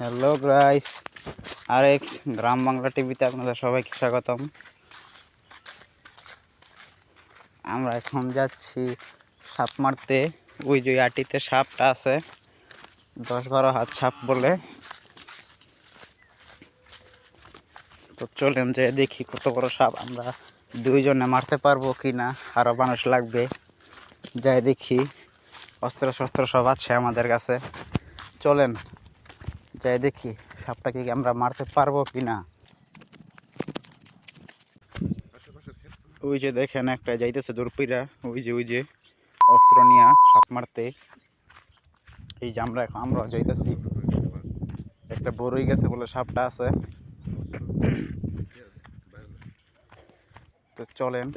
Hello guys আর x গ্রাম বাংলা টিভিতে আপনাদের সবাইকে স্বাগতম। আমরা এখন যাচ্ছি সাপ মারতে। ওই যে আটিতে সাপটা আছে। দশ বারো হাত সাপ বলে। তো চলেন যে দেখি কত বড় সাপ আমরা দুইজনে মারতে পারব কি না আরও মানুষ লাগবে। যাই দেখি অস্ত্র শস্ত্র সব আছে আমাদের কাছে। চলেন। যাই দেখি সাপটাকে আমরা মারতে পারব কি না ওই যে দেখেন একটা যাইতেছে দূরপিরা ওই যে ওই যে অস্ত্র নিয়ে সাপ মারতে। এই যে আমরা এখন আমরা যাইতেছি। একটা বড়ই গেছে বলে সাপটা আছে। তো চলেন।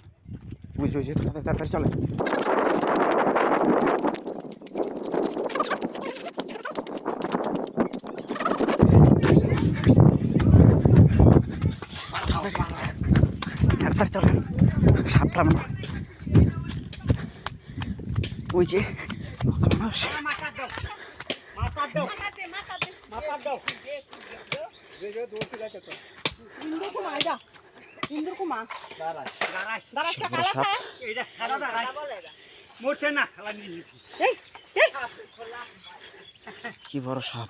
ওই যে তাড়াতাড়ি চলেন। তাড়াতাড়ি চলেন সাপটা আমরা। ওই যে কত মানুষ। কি বড় সাপ।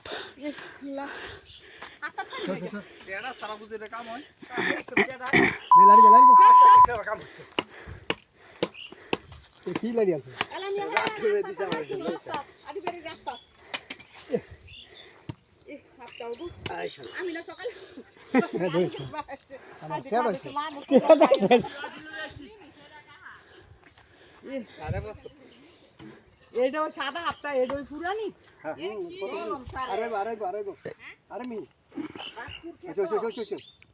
সারা বুঝে কাম হয়। কি লাগি আছে এলা নিয়ে আদি বেরি রাস্তা এ সাপটা উঠু আমি না সকালে এটা ওই সাদা হাতটা এটা ওই পুরানি আরে আরে আরে আরে মি এসো এসো এসো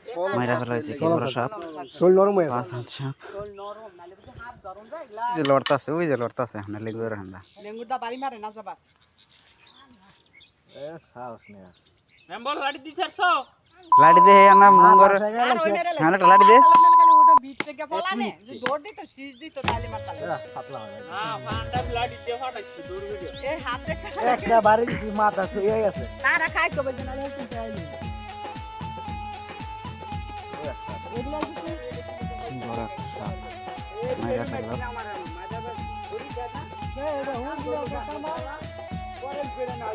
দাঁড়া কি সমস্যা নাই সাপটারে মাইরা ফেলা হয়েছে কি বড় সাপ শরীর নরম হয়ে পাঁচ হাত সাপ নরম নালে বুঝি হাত ধরন যায় ইলা ওই যে লড়তাছে ওই যে লড়তাছে না লেগুয়ে রান্দা লেঙ্গুরদা বাড়ি মারে না যাবা এ সাহস নেই মেম্বর লাড়ি দিছারছো লাড়ি দে না মঙ্গর আর ওই মেরে হ্যাঁ একটা লাড়ি দে খালি ওটা বিট থেকে বলানে যে দৌড় দিত শীষ দিত তাহলে মারতালে পাতলা হয়ে হ্যাঁ ফান্ডা লাড়ি দিয়ে ফাটাইছে দূর ভিডিও এই হাত দেখে একটা বাড়ি দিছি মাথা শুয়ে গেছে তারা খাই কবে জানা হচ্ছে তাইলে এগুলা বড় সাপ মাইরা ফেলল এটা হুন দিও কথা না পরে করে না